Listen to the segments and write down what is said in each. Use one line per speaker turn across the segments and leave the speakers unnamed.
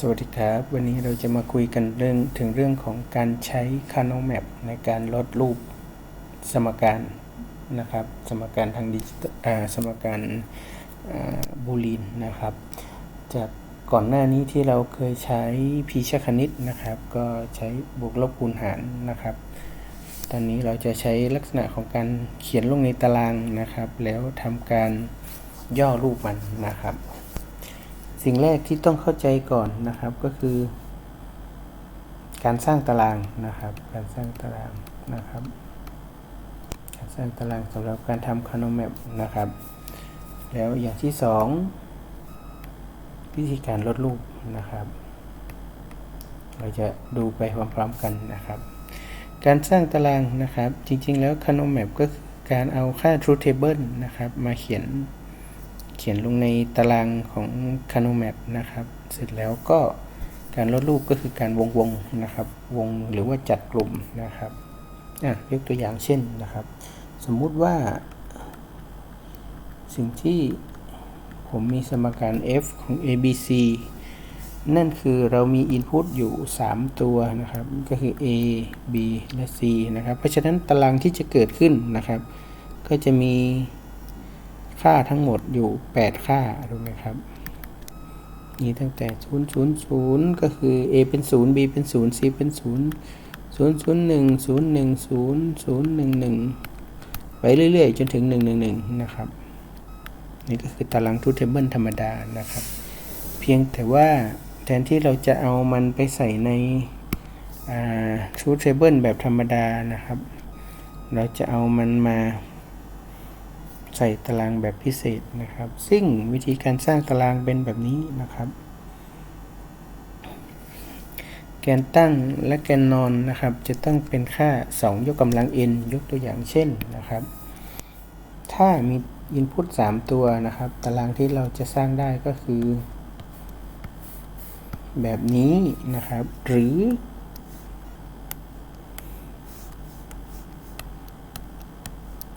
สวัสดีครับ วันนี้เราจะมาคุยกันเรื่องถึงเรื่องของการใช้ c a n o Map ในการลดรูปสมการนะครับ สมการทางดิจิตสมการบูลีนนะครับ จากก่อนหน้านี้ที่เราเคยใช้พีชคณิตนะครับ ก็ใช้บวกลบคูณหารนะครับ ตอนนี้เราจะใช้ลักษณะของการเขียนลงในตารางนะครับ แล้วทำการย่อรูปมันนะครับ สิ่งแรกที่ต้องเข้าใจก่อนนะครับก็คือ การสร้างตารางนะครับ การสร้างตารางนะครับ การสร้างตารางสำหรับการทำคานแมปนะครับ แล้วอย่างที่สองวิธีการลดรูปนะครับ เราจะดูไปพร้อมๆกันนะครับ การสร้างตารางนะครับ จริงๆ แล้ว c a n o Map ก็คือการเอาค่า Truth Table นะครับ มาเขียน เขียนลงในตารางของ c a n o Map นะครับ เสร็จแล้วก็การลดรูปก็คือการวงวงนะครับ วงหรือว่าจัดกลุ่มนะครับอะยกตัวอย่างเช่นนะครับ สมมุติว่า สิ่งที่ผมมีสมการ f ของ abc นั่นคือเรามี input อยู่ 3 ตัวนะครับ ก็คือ a b และ c นะครับ เพราะฉะนั้นตารางที่จะเกิดขึ้นนะครับ ก็จะมี ค่าทั้งหมดอยู่ 8 ค่าถูกไหมครับนี่ตั้งแต่ 0 0 0 ก็คือ a เป็น 0 b เป็น 0 c เป็น 0 0 0 1 0 1 0 0 1 1 ไปเรื่อยๆ จนถึง 111 นะครับ นี่ก็คือตาราง truth table ธรรมดานะครับ เพียงแต่ว่าแทนที่เราจะเอามันไปใส่ใน truth table แบบธรรมดานะครับ เราจะเอามันมา ใส่ตารางแบบพิเศษนะครับ ซึ่งวิธีการสร้างตารางเป็นแบบนี้นะครับ แกนตั้งและแกนนอนนะครับ จะต้องเป็นค่า 2 ยกกำลัง n ยกตัวอย่างเช่นนะครับ ถ้ามี input 3 ตัวนะครับ ตารางที่เราจะสร้างได้ก็คือ แบบนี้นะครับ หรือ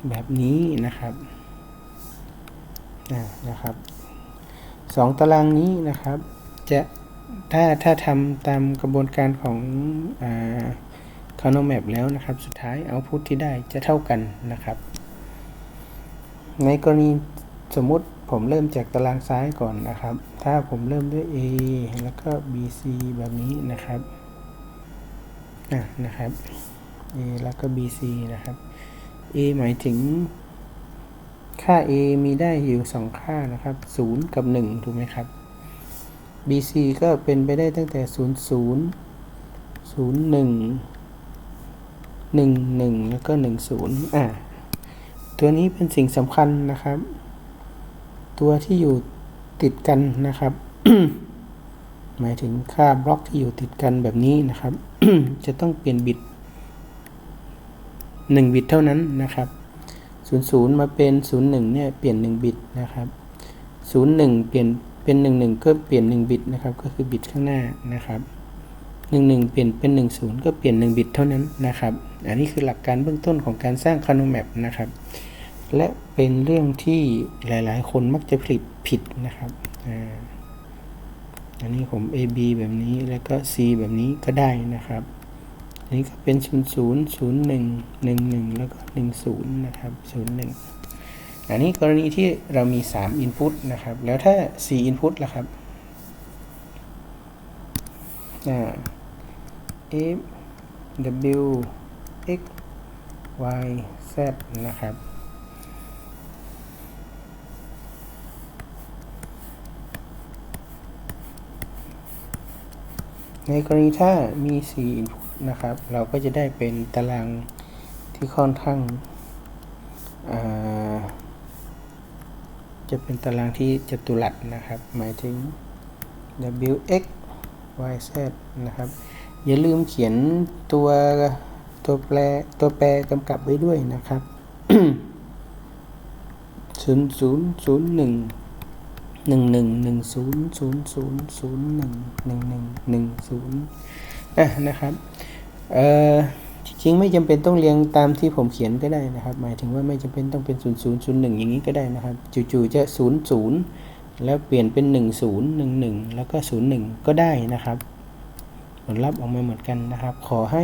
แบบนี้นะครับ นะครับสองตารางนี้นะครับจะถ้าถ้าทำตามกระบวนการของคานอแมปแล้วนะครับ สุดท้ายเอาพุทที่ได้จะเท่ากันนะครับ ในกรณีสมมุติผมเริ่มจากตารางซ้ายก่อนนะครับ ถ้าผมเริ่มด้วย A แล้วก็ BC แบบนี้นะครับะนะครับ A แล้วก็ BC นะครับ A หมายถึง ค่า a มีได้อยู่2ค่านะครับ 0 กับ 1 ถูกไหมครับ bc ก็เป็นไปได้ตั้งแต่ 0 0 0 1 1 1 แล้วก็ 1 0อ่าตัวนี้เป็นสิ่งสำคัญนะครับ ตัวที่อยู่ติดกันนะครับ หมายถึงค่าบล็อกที่อยู่ติดกันแบบนี้นะครับ จะต้องเปลี่ยนบิต1บิตเท่านั้นนะครับ 00 มาเป็น 01 เนี่ยเปลี่ยน 1 บิตนะครับ 01 เปลี่ยนเป็น 11 ก็เปลี่ยน 1 บิตนะครับ ก็คือบิตข้างหน้านะครับ11 เปลี่ยนเป็น 10 ก็เปลี่ยน 1 บิตเท่านั้นนะครับ อันนี้คือหลักการเบื้องต้นของการสร้างคานูแมปนะครับ และเป็นเรื่องที่หลายๆ คนมักจะผิดผิดนะครับอันนี้ผม AB แบบนี้แล้วก็ C แบบนี้ก็ได้นะครับ นนี้ก็เป็น 0 0 0 1 1 1 แล้วก็ 1 0 นะครับ 0 1 อันนี้กรณีที่เรามี 3 input นะครับ แล้วถ้า 4 input ล่ะครับ f w x y z นะครับในกรณีถ้ามี 4 input นะครับ เราก็จะได้เป็นตารางที่ค่อนข้างจะเป็นตารางที่จัตุรัสนะครับ หมายถึง w x y z นะครับ อย่าลืมเขียนตัวตัวแปรตัวแปรกำกับไว้ด้วยนะครับศูนย์ศูนย์ศูนย์หนึ่งหนึ่งหนึ่งหนึ่งศูนย์ศูนย์ศูนย์ศูนย์หนึ่งหนึ่งหนึ่งหนึ่งศูนย์อะนะครับ เอ่อจริงไม่จำเป็นต้องเรียงตามที่ผมเขียนก็ได้นะครับ หมายถึงว่าไม่จำเป็นต้องเป็น 0 0 0 1 อย่างนี้ก็ได้นะครับ จู่ๆจะ 0 0 แล้วเปลี่ยนเป็น 1 0 1 1 แล้วก็ 0 1 ก็ได้นะครับ ผลลัพธ์ออกมาเหมือนกันนะครับ ขอให้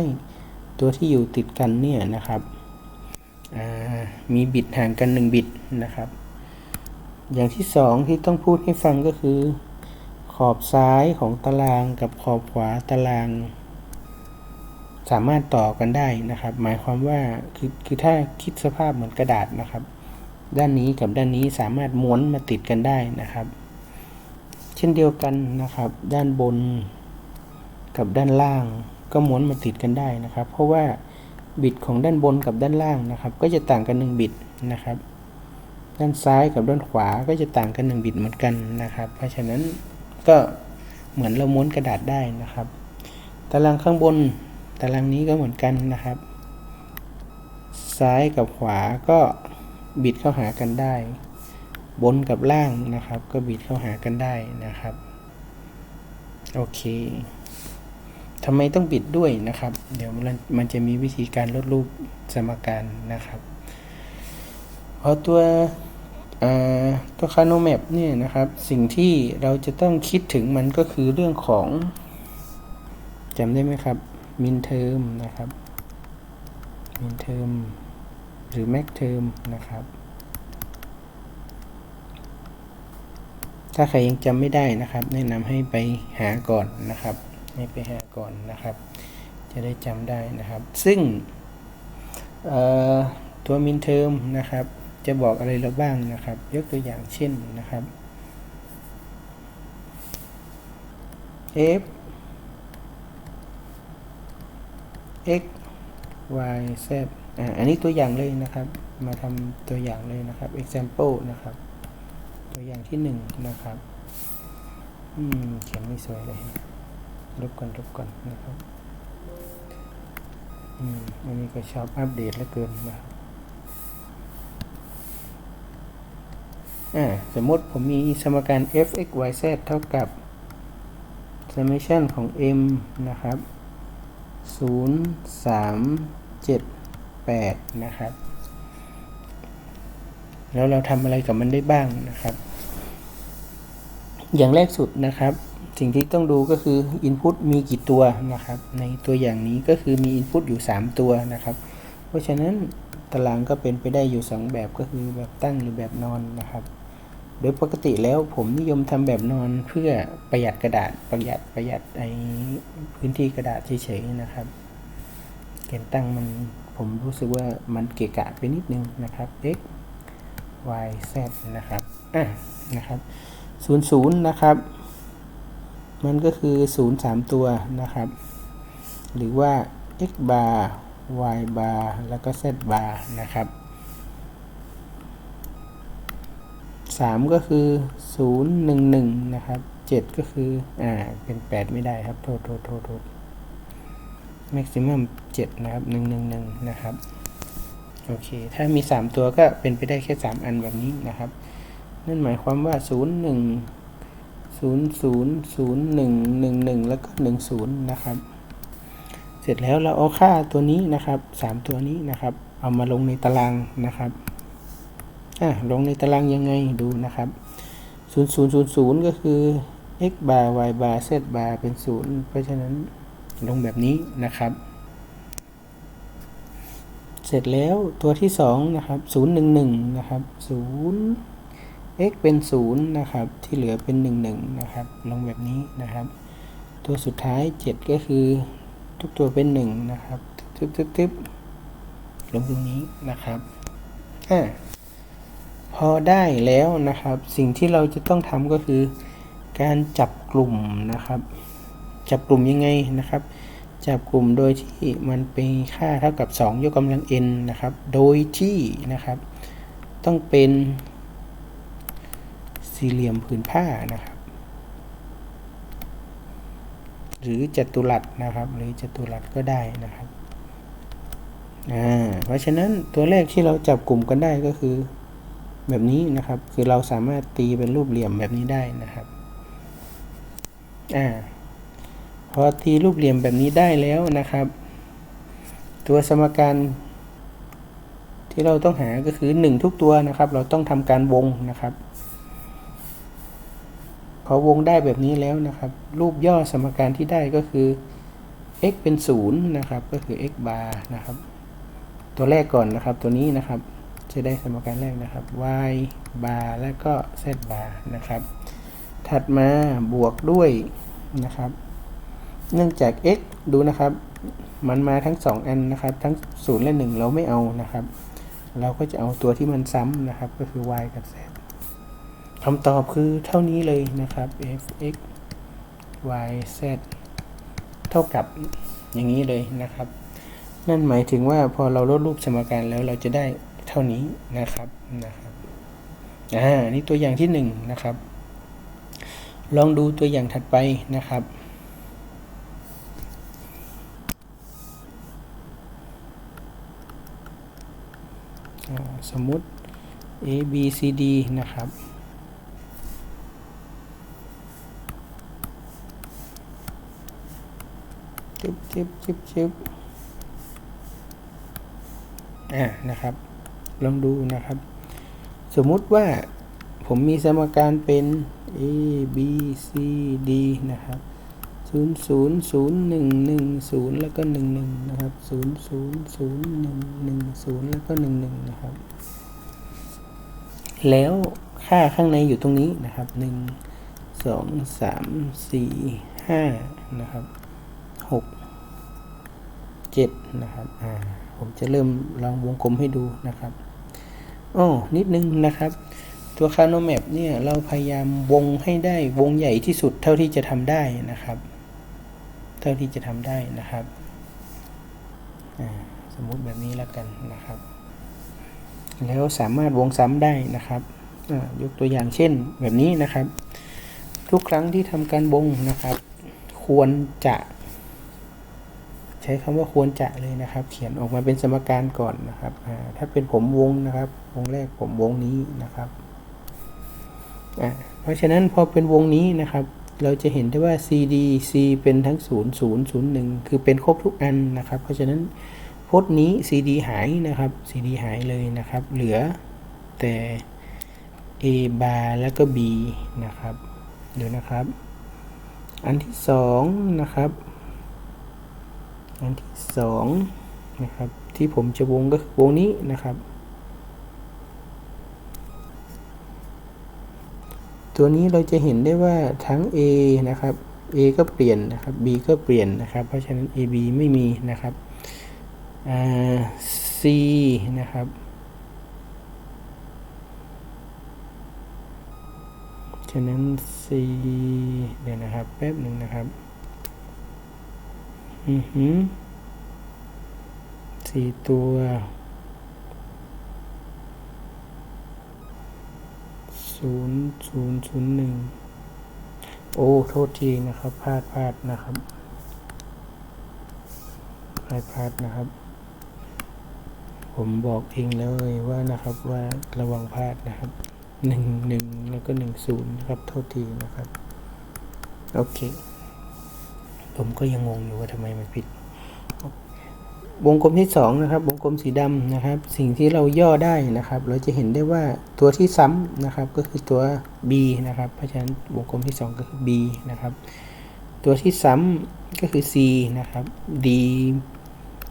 ตัวที่อยู่ติดกันเนี่ยนะครับมีบิตห่างกัน 1 บิตนะครับ อย่างที่ 2 ที่ต้องพูดให้ฟังก็คือ ขอบซ้ายของตารางกับขอบขวาตาราง สามารถต่อกันได้นะครับ หมายความว่าคือคือถ้าคิดสภาพเหมือนกระดาษนะครับ ด้านนี้กับด้านนี้สามารถม้วนมาติดกันได้นะครับ เช่นเดียวกันนะครับ ด้านบน กับด้านล่าง ก็ม้วนมาติดกันได้นะครับ เพราะว่าบิตของด้านบนกับด้านล่างนะครับ ก็จะต่างกัน1บิตนะครับ ด้านซ้ายกับด้านขวาก็จะต่างกัน1บิตเหมือนกันนะครับ เพราะฉะนั้นก็เหมือนเราม้วนกระดาษได้นะครับ ตารางข้างบน ตารางนี้ก็เหมือนกันนะครับ ซ้ายกับขวาก็บิดเข้าหากันได้ บนกับล่างนะครับ ก็บิดเข้าหากันได้นะครับ โอเคทำไมต้องบิดด้วยนะครับ เดี๋ยวมันจะมีวิธีการลดรูปสมการนะครับ เพราะตัวตัวคาโนแมปเนี่ยนะครับ สิ่งที่เราจะต้องคิดถึงมันก็คือเรื่องของจำได้ไหมครับ มินเทอมนะครับมินเทอมหรือแม็กเทอมนะครับ ถ้าใครยังจำไม่ได้นะครับ แนะนำให้ไปหาก่อนนะครับ ให้ไปหาก่อนนะครับ จะได้จำได้นะครับ ซึ่งตัวมินเทอมนะครับ จะบอกอะไรเราบ้างนะครับ ยกตัวอย่างเช่นนะครับ f x y z อ่าอันนี้ตัวอย่างเลยนะครับ มาทำตัวอย่างเลยนะครับ example นะครับ ตัวอย่างที่1นนะครับอืมเขียนไม่สวยเลยลบก่อนลบก่อนนะครับอืมอันนี้ก็ชอบอัปเดตแล้วเกินนะอ่าสมมติผมมีสมการ f x y z เท่ากับ summation ของ m นะครับ 0 3 7 8 นะครับ แล้วเราทำอะไรกับมันได้บ้างนะครับ อย่างแรกสุดนะครับ สิ่งที่ต้องดูก็คือ Input มีกี่ตัวนะครับ ในตัวอย่างนี้ก็คือมี Input อยู่ 3 ตัวนะครับ เพราะฉะนั้นตารางก็เป็นไปได้อยู่ 2 แบบก็คือแบบตั้งหรือแบบนอนนะครับ โดยปกติแล้วผมนิยมทำแบบนอนเพื่อประหยัดกระดาษประหยัดประหยัดไอพื้นที่กระดาษเฉยๆนะครับเขียนตั้งมันผมรู้สึกว่ามันเกะกะไปนิดนึงนะครับ x y z นะครับอะนะครับ00นะครับ มันก็คือ 0 3 ตัวนะครับ หรือว่า x bar y bar แล้วก็ z bar นะครับ 3 ก็คือ 0 1 1 นะครับ 7 ก็คือ อ่า เป็น 8 ไม่ได้ครับ โทษโทษโทษโทษ maximum 7 นะครับ 1 1 1 นะครับ โอเค ถ้ามี 3 ตัวก็เป็นไปได้แค่ 3 อันแบบนี้นะครับ นั่นหมายความว่า 0 1ศูนย์ศูนย์ศูนย์หนึ่งหนึ่งหนึ่งแล้วก็หนึ่งศูนย์นะครับ เสร็จแล้วเราเอาค่าตัวนี้นะครับสามตัวนี้นะครับ เอามาลงในตารางนะครับ อะลงในตารางยังไงดูนะครับศูนย์ศูนย์ศูนย์ศูนย์ก็คือ x bar y bar z bar เป็นศูนย์เพราะฉะนั้นลงแบบนี้นะครับ เสร็จแล้วตัวที่สองนะครับศูนย์หนึ่งหนึ่งนะครับศูนย์ x เป็น 0 นะครับ ที่เหลือเป็น 1 1 นะครับ ลงแบบนี้นะครับ ตัวสุดท้าย 7 ก็คือ ทุกตัวเป็น 1 นะครับทึบทึบทึบลงตรงนี้นะครับอ่า พอได้แล้วนะครับ สิ่งที่เราจะต้องทำก็คือ การจับกลุ่มนะครับ จับกลุ่มยังไงนะครับ จับกลุ่มโดยที่มันเป็นค่าเท่ากับ 2 ยกกำลัง n นะครับ โดยที่นะครับ ต้องเป็นสี่เหลี่ยมผืนผ้านะครับ หรือจัตุรัสนะครับ หรือจัตุรัสก็ได้นะครับอ่าเพราะฉะนั้นตัวแรกที่เราจับกลุ่มกันได้ก็คือ แบบนี้นะครับ คือเราสามารถตีเป็นรูปเหลี่ยมแบบนี้ได้นะครับอ่าพอตีรูปเหลี่ยมแบบนี้ได้แล้วนะครับ ตัวสมการที่เราต้องหาก็คือ 1 ทุกตัวนะครับ เราต้องทำการวงนะครับพอวงได้แบบนี้แล้วนะครับ รูปย่อสมการที่ได้ก็คือ x เป็นศูนย์นะครับ ก็คือ x bar นะครับ ตัวแรกก่อนนะครับตัวนี้นะครับ จะได้สมการแรกนะครับ y bar แล้วก็ z bar นะครับ ถัดมาบวกด้วยนะครับ เนื่องจาก x ดูนะครับ มันมาทั้ง 2 อันนะครับ ทั้ง 0 และ 1 เราไม่เอานะครับ เราก็จะเอาตัวที่มันซ้ำนะครับ ก็คือ y กับ z คำตอบคือเท่านี้เลยนะครับ f x y z เท่ากับอย่างนี้เลยนะครับ นั่นหมายถึงว่าพอเราลดรูปสมการแล้วเราจะได้ เท่านี้นะครับนะครับอ่านี่ตัวอย่างที่หนึ่งนะครับ ลองดูตัวอย่างถัดไปนะครับสมมุติ a b c d นะครับจึ๊บจึ๊บจึ๊บจึ๊บอ่านะครับ ลองดูนะครับ สมมุติว่าผมมีสมการเป็น a b c d นะครับ0 0 0 1 1 0 แล้วก็ 1 1 นะครับ 0 0 0 1 1 0 แล้วก็ 1 1 นะครับ แล้วค่าข้างในอยู่ตรงนี้นะครับ 1 2 3 4 5 นะครับ 6 7 นะครับ อ่า ผมจะเริ่มลองวงกลมให้ดูนะครับ อ๋อนิดนึงนะครับ ตัวคาโนแมปเนี่ยเราพยายามวงให้ได้วงใหญ่ที่สุดเท่าที่จะทำได้นะครับ เท่าที่จะทำได้นะครับสมมุติแบบนี้แล้วกันนะครับ แล้วสามารถวงซ้ำได้นะครับยกตัวอย่างเช่นแบบนี้นะครับ ทุกครั้งที่ทำการวงนะครับ ควรจะ ใช้คำว่าควรจะเลยนะครับ เขียนออกมาเป็นสมการก่อนนะครับ ถ้าเป็นผมวงนะครับ วงแรกผมวงนี้นะครับเพราะฉะนั้นพอเป็นวงนี้นะครับ เราจะเห็นได้ว่า CD C เป็นทั้ง 0 0 0 1 คือเป็นครบทุกอันนะครับ เพราะฉะนั้นพจน์นี้ CD หายนะครับ CD หายเลยนะครับ เหลือแต่ A bar แล้วก็ B นะครับ เดี๋ยวนะครับ อันที่สองนะครับ อันที่สองนะครับที่ผมจะวงก็คือวงนี้นะครับ ตัวนี้เราจะเห็นได้ว่าทั้ง A นะครับ A ก็เปลี่ยนนะครับ B ก็เปลี่ยนนะครับ เพราะฉะนั้น AB ไม่มีนะครับ C นะครับ ฉะนั้น C เดี๋ยวนะครับแป๊บหนึ่งนะครับ สี่ตัว ศูนย์ศูนย์ศูนย์หนึ่ง โอ้ โทษทีนะครับ พลาดพลาดนะครับพลาดพลาดนะครับ ผมบอกเองเลยว่านะครับว่าระวังพลาดนะครับหนึ่งหนึ่งแล้วก็หนึ่งศูนย์นะครับ โทษทีนะครับ โอเค ผมก็ยังงงอยู่ว่าทำไมมันผิด วงกลมที่สองนะครับ วงกลมสีดำนะครับ สิ่งที่เราย่อได้นะครับ เราจะเห็นได้ว่าตัวที่ซ้ำนะครับ ก็คือตัว b นะครับ เพราะฉะนั้นวงกลมที่สองก็คือ b นะครับ ตัวที่ซ้ำก็คือ c นะครับ d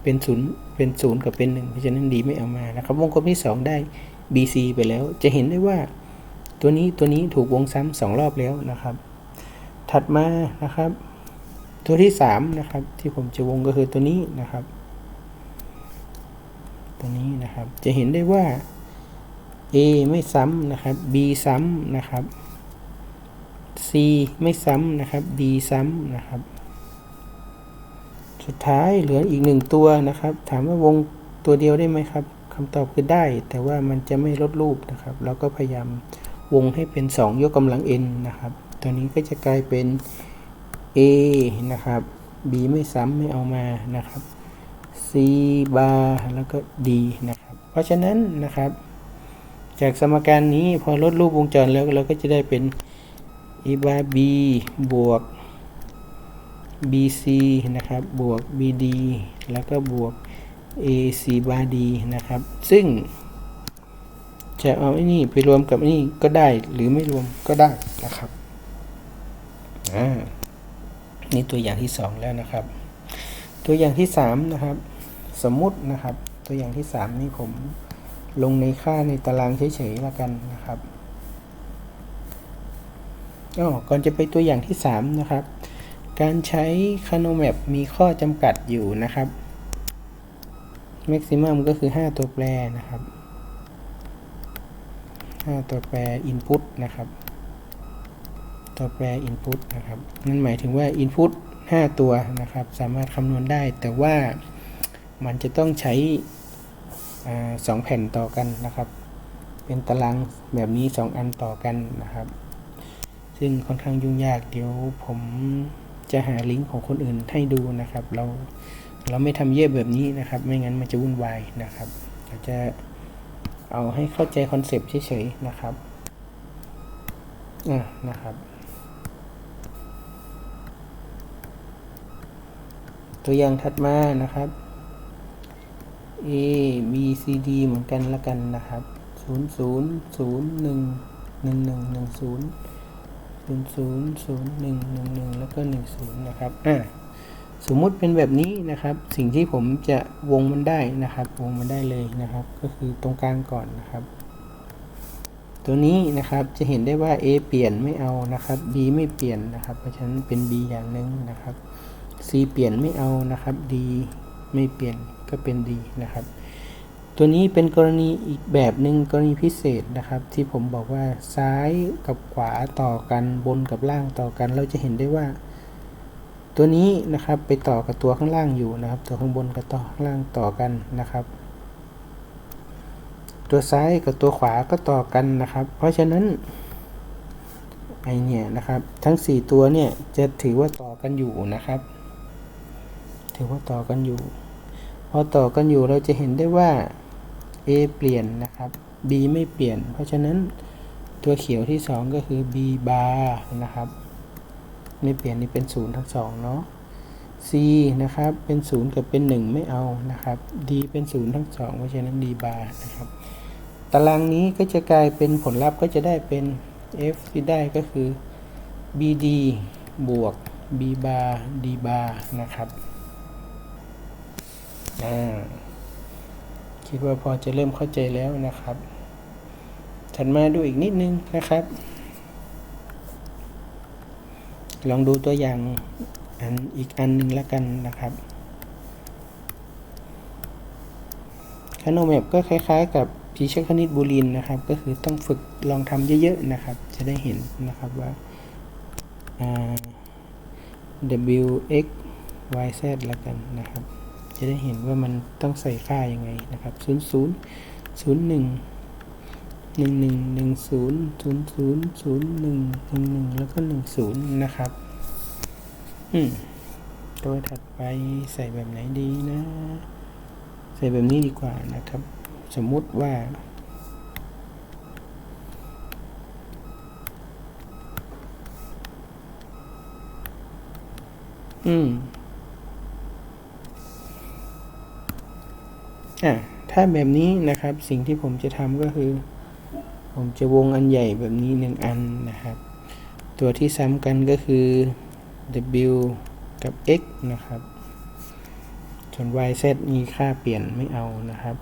เป็นศูนย์เป็นศูนย์กับเป็นหนึ่งเพราะฉะนั้น d ไม่เอามานะครับ วงกลมที่สองได้ bc ไปแล้ว จะเห็นได้ว่าตัวนี้ตัวนี้ถูกวงซ้ำสองรอบแล้วนะครับ ถัดมานะครับ ตัวที่สามนะครับที่ผมจะวงก็คือตัวนี้นะครับ ตัวนี้นะครับจะเห็นได้ว่า A ไม่ซ้ำนะครับ B ซ้ำนะครับ C ไม่ซ้ำนะครับ D ซ้ำนะครับ สุดท้ายเหลืออีกหนึ่งตัวนะครับ ถามว่าวงตัวเดียวได้ไหมครับคำตอบคือได้ แต่ว่ามันจะไม่ลดรูปนะครับ เราก็พยายามวงให้เป็น 2 ยกกำลัง n นะครับ ตัวนี้ก็จะกลายเป็น A นะครับ B ไม่ซ้ำไม่เอามานะครับ C bar แล้วก็ D นะครับ เพราะฉะนั้นนะครับ จากสมการนี้พอลดรูปวงจรแล้วเราก็จะได้เป็น E bar B บวก BC นะครับ บวก BD แล้วก็บวก AC bar D นะครับ ซึ่งจะเอาไอ้นี่ไปรวมกับไอ้นี่ก็ได้หรือไม่รวมก็ได้นะครับ อ่า นี่ตัวอย่างที่สองแล้วนะครับ ตัวอย่างที่สามนะครับสมมุตินะครับ ตัวอย่างที่สามนี่ผมลงในค่าในตารางเฉยๆแล้วกันนะครับอ๋อก่อนจะไปตัวอย่างที่สามนะครับ การใช้คาโนแมปมีข้อจำกัดอยู่นะครับ maximum ก็คือ 5 ตัวแปรนะครับ 5 ตัวแปร input นะครับ ตัวแปร input นะครับนั่นหมายถึงว่า input 5 ตัวนะครับ สามารถคำนวณได้ แต่ว่ามันจะต้องใช้สองแผ่นต่อกันนะครับ เป็นตารางแบบนี้ 2 อันต่อกันนะครับ ซึ่งค่อนข้างยุ่งยากเดี๋ยวผมจะหาลิงก์ของคนอื่นให้ดูนะครับ เราเราไม่ทำเยอะแบบนี้นะครับ ไม่งั้นมันจะวุ่นวายนะครับเราจะเอาให้เข้าใจคอนเซปต์เฉยๆนะครับอะนะครับ ตัวอย่างถัดมานะครับ A B C D เหมือนกันละกันนะครับ 0 0 0 1 1 1 1 0 0 0 0 1 1 1 แล้วก็ 1 0 นะครับ อะสมมุติเป็นแบบนี้นะครับ สิ่งที่ผมจะวงมันได้นะครับ วงมันได้เลยนะครับ ก็คือตรงกลางก่อนนะครับ ตัวนี้นะครับจะเห็นได้ว่า A เปลี่ยนไม่เอานะครับ B ไม่เปลี่ยนนะครับ เพราะฉะนั้นเป็น B อย่างหนึ่งนะครับ C เปลี่ยนไม่เอานะครับ D ไม่เปลี่ยนก็เป็น D นะครับ ตัวนี้เป็นกรณีอีกแบบหนึ่งกรณีพิเศษนะครับ ที่ผมบอกว่าซ้ายกับขวาต่อกันบนกับล่างต่อกัน เราจะเห็นได้ว่า ตัวนี้นะครับไปต่อกับตัวข้างล่างอยู่นะครับ ตัวข้างบนกับตัวข้างล่างต่อกันนะครับ ตัวซ้ายกับตัวขวาก็ต่อกันนะครับ เพราะฉะนั้นไอเนี่ยนะครับทั้ง 4 ตัวเนี่ยจะถือว่าต่อกันอยู่นะครับ ถือว่าต่อกันอยู่ พอต่อกันอยู่เราจะเห็นได้ว่า A เปลี่ยนนะครับ B ไม่เปลี่ยน เพราะฉะนั้นตัวเขียวที่ 2 ก็คือ B bar นะครับ ไม่เปลี่ยนนี่เป็น 0 ทั้ง2เนาะ C นะครับ เป็น 0 กับเป็น 1 ไม่เอานะครับ D เป็น 0 ทั้ง 2 เพราะฉะนั้น D bar นะครับ ตารางนี้ก็จะกลายเป็นผลลัพธ์ก็จะได้เป็น F ที่ได้ก็คือ BD บวก B bar D bar นะครับ คิดว่าพอจะเริ่มเข้าใจแล้วนะครับ ถัดมาดูอีกนิดนึงนะครับ ลองดูตัวอย่างอันอีกอันหนึ่งแล้วกันนะครับคาโนแมปก็คล้าย ๆ กับพีชคณิตบูลินนะครับ ก็คือต้องฝึกลองทำเยอะๆนะครับ จะได้เห็นนะครับว่า w x y z แล้วกันนะครับ จะได้เห็นว่ามันต้องใส่ค่ายังไงนะครับ 0 0 0 1 1 1 1 0 0 0 0 1 1 1 แล้วก็ 1 0 นะครับ อืมตัวถัดไปใส่แบบไหนดีนะ ใส่แบบนี้ดีกว่านะครับ สมมุติว่าอืม อะถ้าแบบนี้นะครับสิ่งที่ผมจะทำก็คือ ผมจะวงอันใหญ่แบบนี้หนึ่งอันนะครับ ตัวที่ซ้ำกันก็คือ w กับ x นะครับ ส่วน y z มีค่าเปลี่ยนไม่เอานะครับ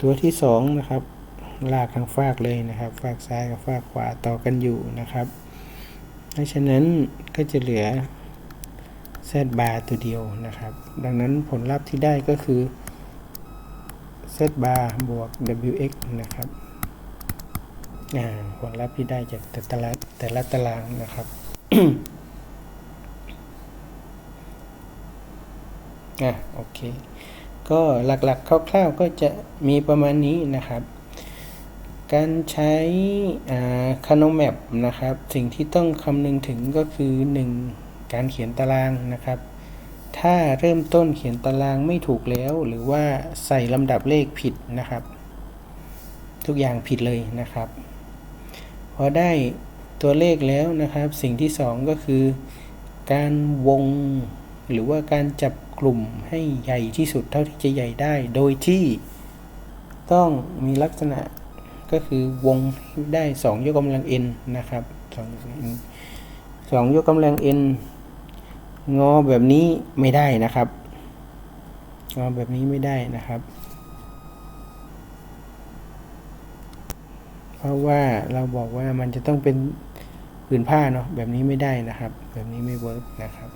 ตัวที่2นะครับ ลากทางฟากเลยนะครับฟากซ้ายกับฟากขวาต่อกันอยู่นะครับ เพราะฉะนั้นก็จะเหลือ z bar ตัวเดียวนะครับ ดังนั้นผลลัพธ์ที่ได้ก็คือ z bar บวก wx นะครับผลลัพธ์ที่ได้จากแต่ละแต่ละตารางนะครับอะโอเค ก็หลักๆคร่าวๆก็จะมีประมาณนี้นะครับ การใช้คานแมปนะครับ สิ่งที่ต้องคำนึงถึงก็คือ 1. การเขียนตารางนะครับ ถ้าเริ่มต้นเขียนตารางไม่ถูกแล้ว หรือว่าใส่ลำดับเลขผิดนะครับ ทุกอย่างผิดเลยนะครับพอได้ตัวเลขแล้วนะครับ สิ่งที่ 2 ก็คือ การวงหรือว่าการจับกลุ่มให้ใหญ่ที่สุดเท่าที่จะใหญ่ได้ โดยที่ต้องมีลักษณะก็คือวงได้ 2 ยกกำลัง n นะครับ2ยกกำลัง n สองยกกำลัง n งอแบบนี้ไม่ได้นะครับ งอแบบนี้ไม่ได้นะครับ เพราะว่าเราบอกว่ามันจะต้องเป็นผืนผ้าเนาะแบบนี้ไม่ได้นะครับ แบบนี้ไม่เวิร์กนะครับ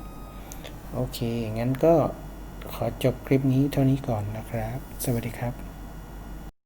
โอเคงั้นก็ขอจบคลิปนี้เท่านี้ก่อนนะครับ สวัสดีครับ